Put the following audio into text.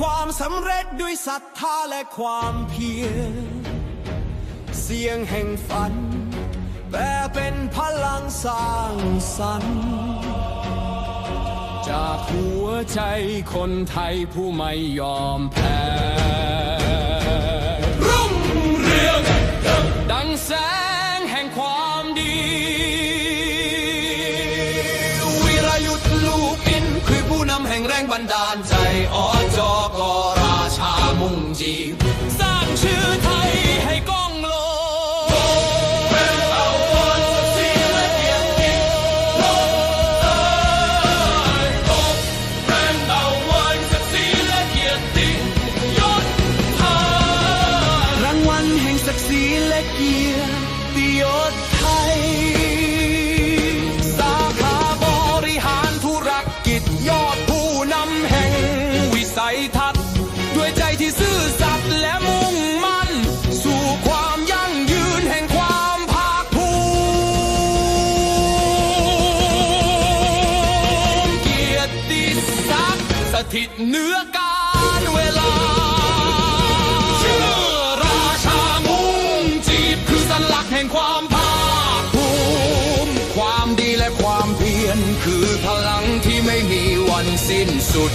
ความสำเร็จด้วยศรัทธาและความเพียร เสียงแห่งฝัน แปลเป็นพลังสร้างสรรค์ จากหัวใจคนไทยผู้ไม่ยอมแพ้ งแรงบันดาลใจอจกราชามุ่งจีสร้างชื่อไทยให้ก้องโลกเป็นเอาวันศักดิ์ศรีและเกียรติโลกเอ้ยโลกเป็นเอาวันศักดิ์ศรีและเกียรติยศไทย ยทัศน์ด้วยใจที่ซื่อสัตย์และมุ่งมั่น สู่ความยั่งยืนแห่งความภาคภูมิเกียรติศักดิ์สถิตเหนือการเวลา สิ้นสุด